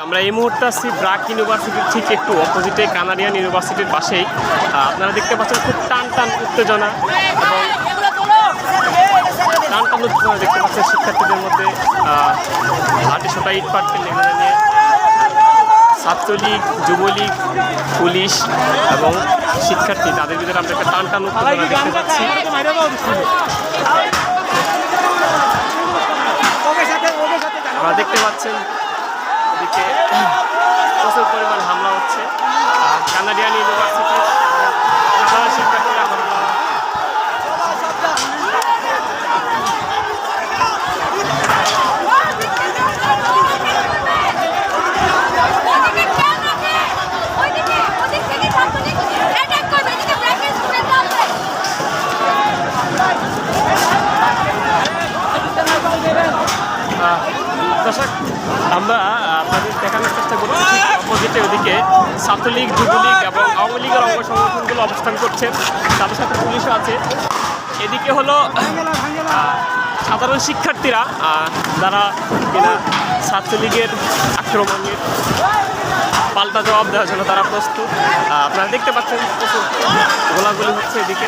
আমরা এই মুহূর্তে আছি ব্রাক ইউনিভার্সিটির ঠিক একটু অপোজিটে কানাডিয়ান ইউনিভার্সিটির পাশেই। আপনারা দেখতে পাচ্ছেন খুব টান টান উত্তেজনা এবং টান টান উত্তেজনা দেখতে পাচ্ছেন শিক্ষার্থীদের মধ্যে। হাটে সোটা ইট পাটকে নিয়ে। ছাত্রলীগ যুবলীগ পুলিশ এবং শিক্ষার্থী তাদের ভিতরে আমরা একটা টান টান উত্তেজনা দেখতে পাচ্ছি। আপনারা দেখতে পাচ্ছেন প্রচুর পরিমাণ হামলা হচ্ছে। কানাডিয়ান ইউনিভার্সিটির সাধারণ শিক্ষার্থীরা হামলা ওদিকে খেয়াল রাখে ওইদিকে ওদিক থেকে ছাত্রলীগ অ্যাটাক করবে এদিকে ব্র্যাকেট স্টুডেন্ট আছে আহ, দর্শক, আমরা আপনাদের দেখানোর চেষ্টা করছি অপোজিটে ওদিকে। ছাত্রলীগ, যুবলীগ এবং আওয়ামী লীগের অঙ্গ সংগঠনগুলো অবস্থান করছে। সাথে সাথে পুলিশও আছে। এদিকে হলো সাধারণ শিক্ষার্থীরা যারা কিনা ছাত্রলীগের আক্রমণের পাল্টা জবাব দেওয়ার জন্য তারা প্রস্তুত। আপনারা দেখতে পাচ্ছেন প্রচুর গোলাগুলি হচ্ছে এদিকে।